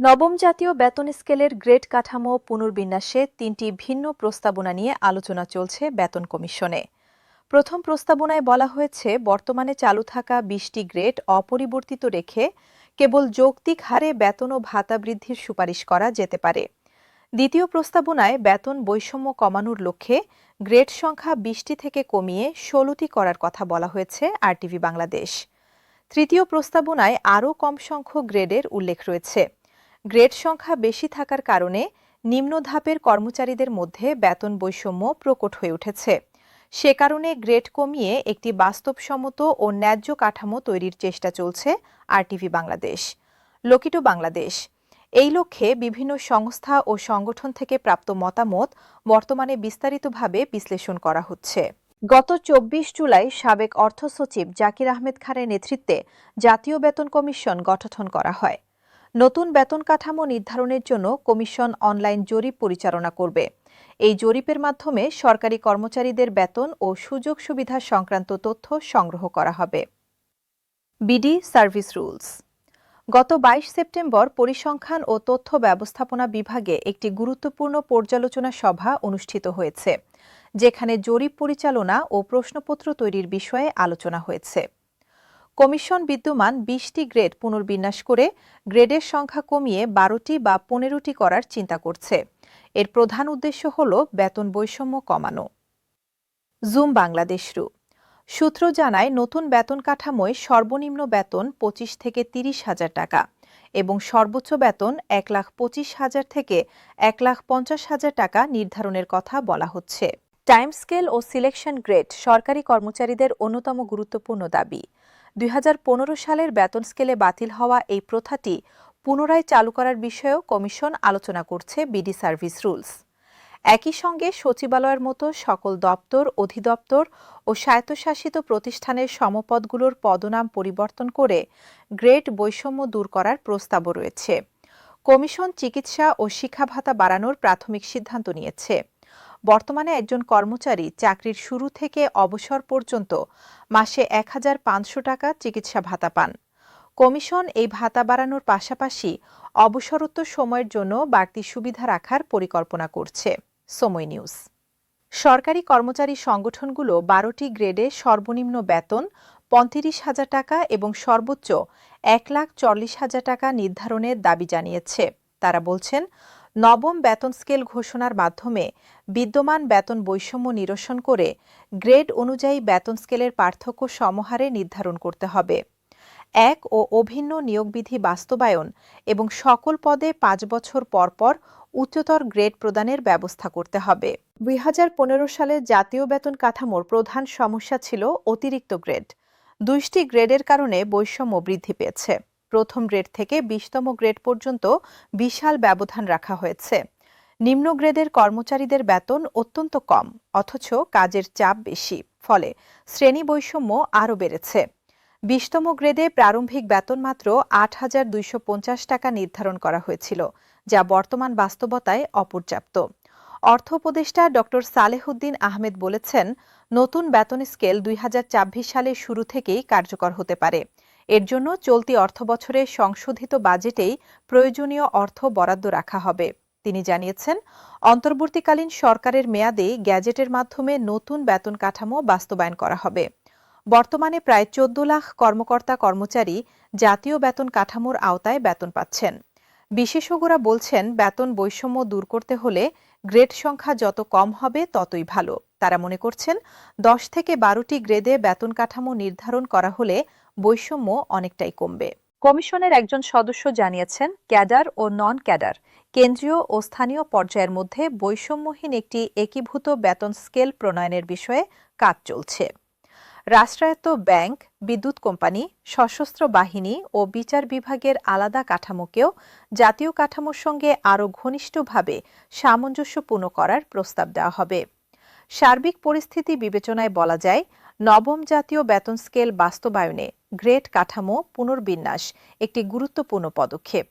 নবম জাতীয় বেতন স্কেলের গ্রেড কাঠামো পুনর্বিন্যাসে তিনটি ভিন্ন প্রস্তাবনা নিয়ে আলোচনা চলছে বেতন কমিশনে। প্রথম প্রস্তাবনায় বলা হয়েছে, বর্তমানে চালু থাকা বিশটি গ্রেড অপরিবর্তিত রেখে কেবল যৌক্তিক হারে বেতন ও ভাতা বৃদ্ধির সুপারিশ করা যেতে পারে। দ্বিতীয় প্রস্তাবনায় বেতন বৈষম্য কমানোর লক্ষ্যে গ্রেড সংখ্যা বিশটি থেকে কমিয়ে ষোলোটি করার কথা বলা হয়েছে আরটিভি বাংলাদেশ। তৃতীয় প্রস্তাবনায় আরও কম সংখ্যক গ্রেডের উল্লেখ রয়েছে। গ্রেড সংখ্যা বেশি থাকার কারণে নিম্ন ধাপের কর্মচারীদের মধ্যে বেতন বৈষম্য প্রকট হয়ে উঠেছে। সে কারণে গ্রেড কমিয়ে একটি বাস্তবসম্মত ও ন্যায্য কাঠামো তৈরির চেষ্টা চলছে আরটিভি বাংলাদেশ। লোকিটো বাংলাদেশ। এই লক্ষ্যে বিভিন্ন সংস্থা ও সংগঠন থেকে প্রাপ্ত মতামত বর্তমানে বিস্তারিতভাবে বিশ্লেষণ করা হচ্ছে। গত চব্বিশ জুলাই সাবেক অর্থ সচিব জাকির আহমেদ খানের নেতৃত্বে জাতীয় বেতন কমিশন গঠন করা হয়। নতুন বেতন কাঠামো নির্ধারণের জন্য কমিশন অনলাইন জরিপ পরিচালনা করবে। এই জরিপের মাধ্যমে সরকারি কর্মচারীদের বেতন ও সুযোগ সুবিধা সংক্রান্ত তথ্য সংগ্রহ করা হবে। BD service rules. গত বাইশ সেপ্টেম্বর পরিসংখ্যান ও তথ্য ব্যবস্থাপনা বিভাগে একটি গুরুত্বপূর্ণ পর্যালোচনা সভা অনুষ্ঠিত হয়েছে, যেখানে জরিপ পরিচালনা ও প্রশ্নপত্র তৈরির বিষয়ে আলোচনা হয়েছে। কমিশন বিদ্যমান বিশটি গ্রেড পুনর্বিন্যাস করে গ্রেডের সংখ্যা কমিয়ে বারোটি বা পনেরোটি করার চিন্তা করছে। এর প্রধান উদ্দেশ্য হল বেতন বৈষম্য কমানো। জুম বাংলাদেশ রু। সূত্র জানায়, নতুন বেতন কাঠামোয় সর্বনিম্ন বেতন পঁচিশ থেকে তিরিশ হাজার টাকা এবং সর্বোচ্চ বেতন এক লাখ পঁচিশ হাজার থেকে এক লাখ পঞ্চাশ হাজার টাকা নির্ধারণের কথা বলা হচ্ছে। টাইম স্কেল ও সিলেকশন গ্রেড সরকারি কর্মচারীদের অন্যতম গুরুত্বপূর্ণ দাবি। দুই হাজার পনেরো সালের বেতন স্কেলে বাতিল হওয়া এই প্রথাটি পুনরায় চালু করার বিষয়েও কমিশন আলোচনা করছে বিডি সার্ভিস রুলস। একই সঙ্গে সচিবালয়ের মতো সকল দপ্তর, অধিদপ্তর ও স্বায়ত্তশাসিত প্রতিষ্ঠানের সমপদগুলোর পদনাম পরিবর্তন করে গ্রেড বৈষম্য দূর করার প্রস্তাবও রয়েছে। কমিশন চিকিৎসা ও শিক্ষা ভাতা বাড়ানোর প্রাথমিক সিদ্ধান্ত নিয়েছে। বর্তমানে একজন কর্মচারী চাকরির শুরু থেকে অবসর পর্যন্ত মাসে এক হাজার পাঁচশো টাকা চিকিৎসা ভাতা পান। কমিশন এই ভাতা বাড়ানোর পাশাপাশি অবসরোত্তর সময়ের জন্য বাড়তি সুবিধা রাখার পরিকল্পনা করছে। সময় নিউজ। সরকারি কর্মচারী সংগঠনগুলো বারোটি গ্রেডে সর্বনিম্ন বেতন পঁয়ত্রিশ হাজার টাকা এবং সর্বোচ্চ এক লাখ চল্লিশ হাজার টাকা নির্ধারণের দাবি জানিয়েছে। তারা বলছেন নবম বেতন স্কেল ঘোষণার মাধ্যমে বিদ্যমান বেতন বৈষম্য নিরসন করে গ্রেড অনুযায়ী বেতন স্কেলের পার্থক্য সমহারে নির্ধারণ করতে হবে। এক ও অভিন্ন নিয়োগবিধি বাস্তবায়ন এবং সকল পদে পাঁচ বছর পরপর উচ্চতর গ্রেড প্রদানের ব্যবস্থা করতে হবে। দুই হাজার পনেরো সালে জাতীয় বেতন কাঠামোর প্রধান সমস্যা ছিল অতিরিক্ত গ্রেড। দুইটি গ্রেডের কারণে বৈষম্য বৃদ্ধি পেয়েছে। প্রথম গ্রেড থেকে বিশতম গ্রেড পর্যন্ত বিশাল ব্যবধান রাখা হয়েছে। নিম্ন গ্রেডের কর্মচারীদের বেতন অত্যন্ত কম, অথচ কাজের চাপ বেশি, ফলে শ্রেণি বৈষম্য আরও বেড়েছে। বিশতম গ্রেডে প্রারম্ভিক বেতন মাত্র আট হাজার দুইশো পঞ্চাশ টাকা নির্ধারণ করা হয়েছিল, যা বর্তমান বাস্তবতায় অপর্যাপ্ত। অর্থ উপদেষ্টা ড. সালেহুদ্দিন আহমেদ বলেছেন, নতুন বেতন স্কেল দুই সালের শুরু থেকেই কার্যকর হতে পারে। এর জন্য চলতি অর্থবছরে সংশোধিত বাজেটেই প্রয়োজনীয় অর্থ বরাদ্দ রাখা হবে। তিনি জানিয়েছেন, অন্তর্বর্তীকালীন সরকারের মেয়াদে গ্যাজেটের মাধ্যমে নতুন বেতন কাঠামো বাস্তবায়ন করা হবে। বর্তমানে প্রায় চোদ্দ লাখ কর্মকর্তা কর্মচারী জাতীয় বেতন কাঠামোর আওতায় বেতন পাচ্ছেন। বিশেষজ্ঞরা বলছেন, বেতন বৈষম্য দূর করতে হলে গ্রেড সংখ্যা যত কম হবে ততই ভালো। তারা মনে করছেন, দশ থেকে বারোটি গ্রেডে বেতন কাঠামো নির্ধারণ করা হলে বৈষম্য অনেকটাই কমবে। কমিশনের একজন সদস্য জানিয়েছেন, ক্যাডার ও নন ক্যাডার কেন্দ্রীয় ও স্থানীয় পর্যায়ের মধ্যে বৈষম্যহীন একটি একীভূত বেতন স্কেল প্রণয়নের বিষয়ে কাজ চলছে। রাষ্ট্রায়ত্ত ব্যাংক, বিদ্যুৎ কোম্পানি, সশস্ত্র বাহিনী ও বিচার বিভাগের আলাদা কাঠামোকেও জাতীয় কাঠামোর সঙ্গে আরও ঘনিষ্ঠভাবে সামঞ্জস্যপূর্ণ করার প্রস্তাব দেওয়া হবে। সার্বিক পরিস্থিতি বিবেচনায় বলা যায় নবম জাতীয় বেতন স্কেল বাস্তবায়নে গ্রেট কাঠামো পুনর্বিন্যাস একটি গুরুত্বপূর্ণ পদক্ষেপ।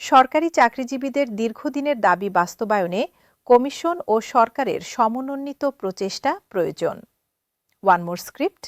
সরকারি চাকরিজীবীদের দীর্ঘদিনের দাবি বাস্তবায়নে কমিশন ও সরকারের সমন্বিত প্রচেষ্টা প্রয়োজন। One more script